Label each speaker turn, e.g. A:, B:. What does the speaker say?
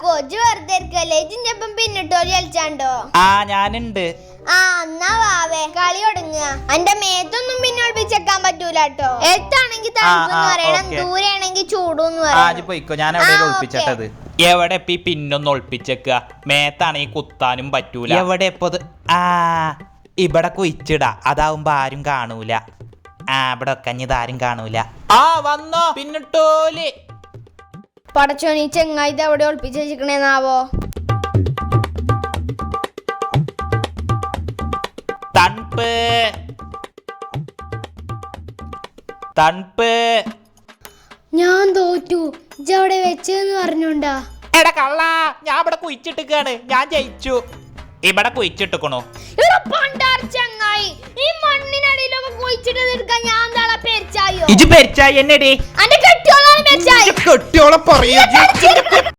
A: വെറുതെ ഇരിക്കല്ലേ? ഒപ്പം കളിച്ചാണ്ടോ?
B: ആ ഞാനുണ്ട്.
A: ആ എന്നാ വാവേ കളി എന്റെ മേത്തൊന്നും പിന്നെ ഒളിപ്പിച്ചേക്കാൻ പറ്റൂല കേട്ടോ എടുത്താണെങ്കിൽ തണുപ്പെന്ന് പറയണം.
B: ഓക്കേ.
A: ദൂരെയാണെങ്കിൽ ചൂടെന്ന്
B: ആ
A: പറയണം.
B: പോയിക്കോ. ഞാൻ എവിടെ
A: ആ,
B: ഒളിപ്പിച്ചിട്ടത് എവിടെ ഇപ്പൊ ഈ പിന്നൊന്ന് ഒളിപ്പിച്ചേക്കുക മേത്താണെങ്കിൽ കുത്താനും പറ്റൂല. എവിടെ ഇപ്പൊ ആ ഇവിടെ കുയിച്ചിടാ അതാവുമ്പോ ആരും കാണൂല. ആ ഇവിടെ കഞ്ഞിത് ആരും കാണൂല. ആ വന്നോ. പിന്നിട്ടോൽ.
A: പടച്ചോനി ചെങ്ങായി ഇത് എവിടെ ഒളിപ്പിച്ച് വെച്ചിക്കണേന്നാവോ
B: തണുപ്പ്. തണുപ്പ്.
A: ഞാൻ തോറ്റു. ഇജവിടെ വെച്ച് വെച്ചെന്ന് പറഞ്ഞോണ്ടാ.
B: എടാ കള്ള ഞാൻ ഇവിടെ കുയിച്ചിട്ടിക്കാണ് ഞാൻ ജയിച്ചു. ഇവിടെ കുയിച്ചിട്ടിക്കണു
A: ചെങ്ങായി ഈ മണ്ണിനടിയിലൊക്കെ കുഴിച്ചിട്ട് നിൽക്കാൻ ഞാൻ എന്താ പെരിച്ചായോ
B: ഇജ് പെരിച്ചായി എന്നെടി?
A: അന്റെ
B: കെട്ടിയോളെ പറയാ.